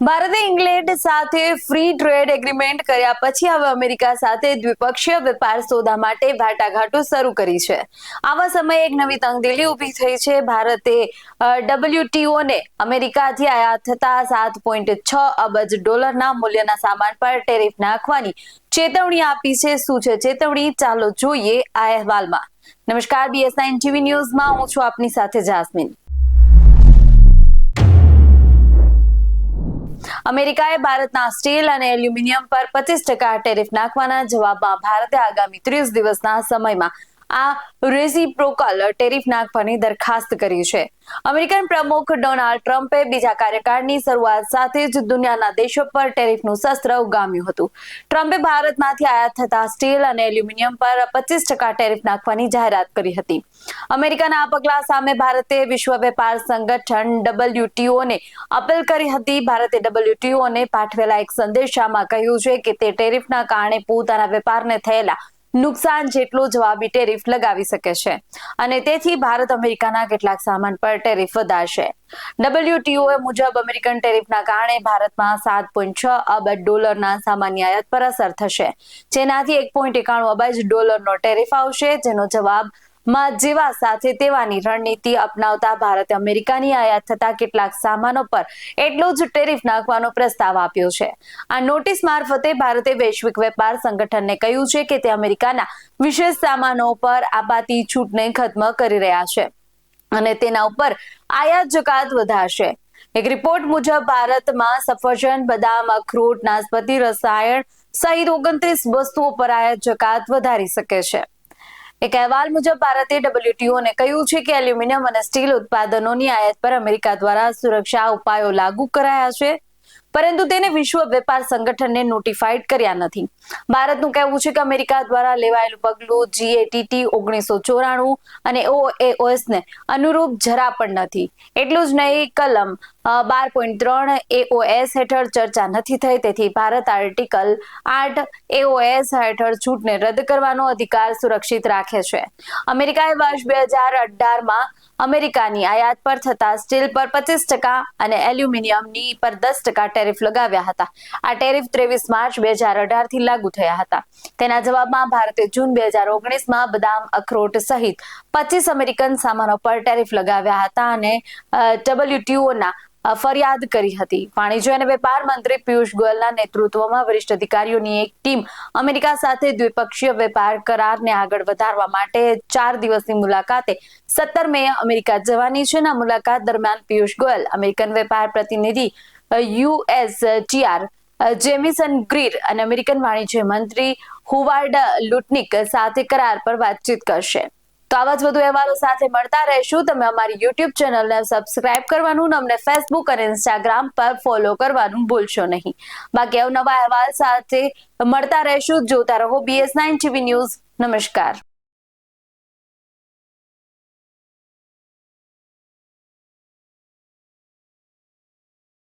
ભારતે ઇંગ્લેન્ડ સાથે free trade agreement કર્યા પછી હવે અમેરિકા સાથે દ્વિપક્ષીય વેપાર સોદા માટે વાટાઘાટો શરૂ કરી છે. આવા સમયે એક નવી તંગદિલી ઊભી થઈ છે. ભારતે ડબલ્યુટીઓ ને અમેરિકાથી આયાત થતા સાત પોઈન્ટ છ અબજ ડોલરના મૂલ્યના સામાન પર ટેરિફ નાખવાની ચેતવણી આપી છે. શું છે ચેતવણી? ચાલો જોઈએ આ અહેવાલમાં. નમસ્કાર બીએસઆઈ ટીવી ન્યૂઝમાં હું છું આપની સાથે જાસ્મીન. અમેરિકાએ ભારતના સ્ટીલ અને એલ્યુમિનિયમ પર પચીસ ટકા ટેરિફ નાખવાના જવાબમાં ભારતે આગામી ત્રીસ દિવસના સમયમાં આ રેસિપ્રોકલ ટેરિફ નાખવાની દરખાસ્ત કરી છે. અમેરિકન પ્રમુખ ડોનાલ્ડ ટ્રમ્પે બીજા કાર્યકાળની શરૂઆત સાથે જ દુનિયાના દેશો પર ટેરિફનું શસ્ત્ર ઉગામ્યું હતું. ટ્રમ્પે ભારતમાંથી આયાત થતા સ્ટીલ અને એલ્યુમિનિયમ પર પચીસ ટકા ટેરિફ નાખવાની જાહેરાત કરી હતી. અમેરિકાના આ પગલા સામે ભારતે વિશ્વ વેપાર સંગઠન ડબલ્યુટીઓને અપીલ કરી હતી. ભારતે ડબલ્યુટીઓને પાઠવેલા એક સંદેશામાં કહ્યું છે કે તે ટેરિફના કારણે પોતાના વેપારને થયેલા નુકસાન જેટલો જવાબી ટેરિફ લગાવી શકે છે. અને તેથી ભારત અમેરિકાના કેટલાક સામાન પર ટેરિફ વધારશે. ડબલ્યુટીઓ મુજબ અમેરિકન ટેરિફના કારણે ભારતમાં સાત પોઈન્ટ છ અબજ ડોલરના સામાન્ય આયાત પર અસર થશે. જેનાથી એક પોઈન્ટ એકાણું અબજ ડોલરનો ટેરિફ આવશે, જેનો જવાબ માં જેવા સાથે તેવાની રણનીતિ અપનાવતા ભારતે અમેરિકાની આયાત થતા કેટલાક સામાનો પર એટલો જ ટેરિફ નાખવાનો પ્રસ્તાવ આપ્યો છે. આ નોટિસ મારફતે ભારતે વૈશ્વિક વેપાર સંગઠનને કહ્યું છે કે તે અમેરિકાના વિશેષ સામાનો પર આપાતી છૂટને ખત્મ કરી રહ્યા છે અને તેના ઉપર આયાત જકાત વધારશે. એક રિપોર્ટ મુજબ, ભારતમાં સફરજન, બદામ, અખરોટ, નાશપતિ, રસાયણ સહિત ઓગણત્રીસ વસ્તુઓ પર આયાત જકાત વધારી શકે છે. એક અહેવાલ મુજબ ભારતે ડબલ્યુટીઓને કહ્યું છે કે એલ્યુમિનિયમ અને સ્ટીલ ઉત્પાદનોની આયાત પર અમેરિકા દ્વારા સુરક્ષા ઉપાયો લાગુ કરાયા છે. પરંતુ તેને વિશ્વ વેપાર સંગઠનને નોટિફાઈડ કર્યા નથી. ભારતનું કહેવું છે કે અમેરિકા દ્વારા લેવાયેલું પગલું જીએટીટી ઓગણીસો ચોરાણું અને ઓએઓએસ ને અનુરૂપ જરા પણ નથી. એટલું જ નહીં, કલમ બાર પોઈન્ટ ત્રણ એઓએસ હેઠળ ચર્ચા નથી થઈ, તેથી ભારત આર્ટિકલ આઠ એઓએસ હેઠળ છૂટને રદ કરવાનો અધિકાર સુરક્ષિત રાખે છે. અમેરિકાએ વર્ષ બે હજાર અઢારમાં અમેરિકાની આયાત પર થતા સ્ટીલ પર પચીસ ટકા અને એલ્યુમિનિયમની પર દસ ટકા ટેરિફ લગાવ્યા હતા. આ ટેરિફ ત્રેવીસ માર્ચ બે હજાર અઢારથી લાગુ થયા હતા. તેના જવાબમાં ભારતે જૂન બે હજાર ઓગણીસમાં બદામ, અખરોટ સહિત પચીસ અમેરિકન સામાનો પર ટેરિફ લગાવ્યા હતા અને ડબલ્યુટીઓના ફરિયાદ કરી હતી. વાણિજ્ય અને વેપાર મંત્રી પિયુષ ગોયલના નેતૃત્વમાં વરિષ્ઠ અધિકારીઓની એક ટીમ અમેરિકા સાથે દ્વિપક્ષીય વેપાર કરારને આગળ વધારવા માટે ચાર દિવસની મુલાકાતે સત્તર મે અમેરિકા જવાની છે. મુલાકાત દરમિયાન પિયુષ ગોયલ અમેરિકન વેપાર પ્રતિનિધિ યુએસટીઆર જેમિસન ગ્રીર અને અમેરિકન વાણિજ્ય મંત્રી હુવાર્ડ લુટનિક સાથે કરાર પર વાતચીત કરશે. તો આવા જ વધુ અહેવાલો સાથે મળતા રહેશું. તમે અમારી યુટ્યુબ ચેનલને સબસ્ક્રાઇબ કરવાનું, અમને ફેસબુક અને ઇન્સ્ટાગ્રામ પર ફોલો કરવાનું ભૂલશો નહીં. બાકી અવનવા અહેવાલ સાથે મળતા રહેશું. જોતા રહો બીએસ નાઇન ટીવી ન્યૂઝ. નમસ્કાર.